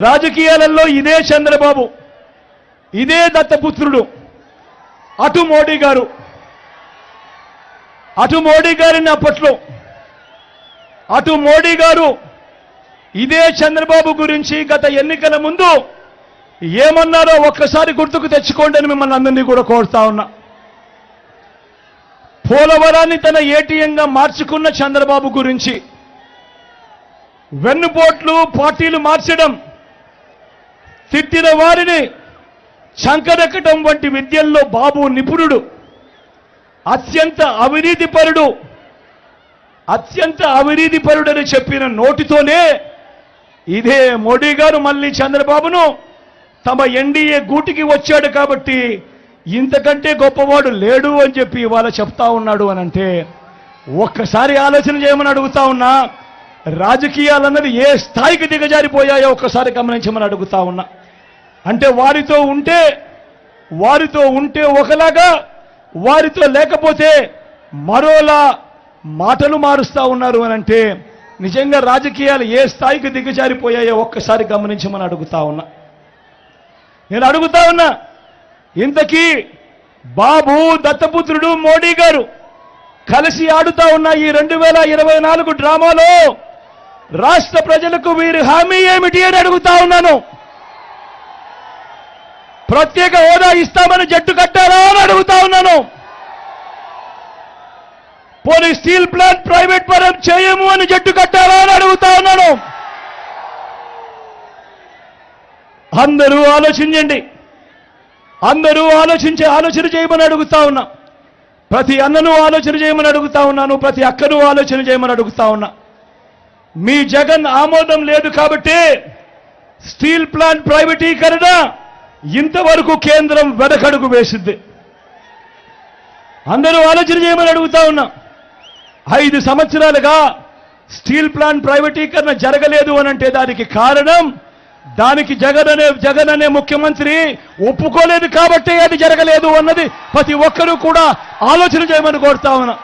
రాజకీయాలలో ఇదే చంద్రబాబు ఇదే దత్తపుత్రుడు అటు మోడీ గారు. అటు మోడీ గారిని అప్పట్లో అటు మోడీ గారు ఇదే చంద్రబాబు గురించి గత ఎన్నికల ముందు ఏమన్నారో ఒక్కసారి గుర్తుకు తెచ్చుకోండి అని మిమ్మల్ని అందరినీ కూడా కోరుతా ఉన్నా. పోలవరాన్ని తన ఏటీఎంగా మార్చుకున్న చంద్రబాబు గురించి వెన్నుపోట్లు పార్టీలు మార్చడం తిట్టిన వారిని చంకరెక్కటం వంటి విద్యల్లో బాబు నిపుణుడు అత్యంత అవినీతిపరుడు అత్యంత అవినీతిపరుడని చెప్పిన నోటితోనే ఇదే మోడీ గారు మళ్ళీ చంద్రబాబును తమ ఎన్డీఏ గూటికి వచ్చాడు కాబట్టి ఇంతకంటే గొప్పవాడు లేడు అని చెప్పి ఇవాళ చెప్తా ఉన్నాడు అని అంటే ఒక్కసారి ఆలోచన చేయమని అడుగుతా ఉన్నా రాజకీయాలన్నది ఏ స్థాయికి దిగజారిపోయాయో ఒక్కసారి గమనించమని అడుగుతా ఉన్నా. అంటే వారితో ఉంటే వారితో ఉంటే ఒకలాగా వారితో లేకపోతే మరోలా మాటలు మారుస్తా ఉన్నారు అని అంటే నిజంగా రాజకీయాలు ఏ స్థాయికి దిగజారిపోయాయో ఒక్కసారి గమనించమని అడుగుతా ఉన్నా. నేను అడుగుతా ఉన్నా ఇంతకీ బాబు దత్తపుత్రుడు మోడీ గారు కలిసి ఆడుతా ఉన్న ఈ రెండు వేల ఇరవై నాలుగు డ్రామాలో రాష్ట్ర ప్రజలకు వీరి హామీ ఏమిటి అని అడుగుతా ఉన్నాను. ప్రత్యేక హోదా ఇస్తామని జట్టు కట్టారా అని అడుగుతా ఉన్నాను. పోనీ స్టీల్ ప్లాంట్ ప్రైవేట్ పరం చేయము అని జట్టు కట్టారా అని అడుగుతా ఉన్నాను. అందరూ ఆలోచించండి. అందరూ ఆలోచించే ఆలోచన చేయమని అడుగుతా ఉన్నా. ప్రతి అన్నను ఆలోచన చేయమని అడుగుతా ఉన్నాను. ప్రతి అక్కను ఆలోచన చేయమని అడుగుతా ఉన్నా. మీ జగన్ ఆమోదం లేదు కాబట్టి స్టీల్ ప్లాంట్ ప్రైవేటీకరణ ఇంతవరకు కేంద్రం వెనకడుగు వేసింది. అందరూ ఆలోచన చేయమని అడుగుతా ఉన్నా. ఐదు సంవత్సరాలుగా స్టీల్ ప్లాంట్ ప్రైవేటీకరణ జరగలేదు అని అంటే దానికి కారణం దానికి జగన్ అనే జగన్ అనే ముఖ్యమంత్రి ఒప్పుకోలేదు కాబట్టి అది జరగలేదు అన్నది ప్రతి ఒక్కరూ కూడా ఆలోచన చేయమని కోరుతా ఉన్నా.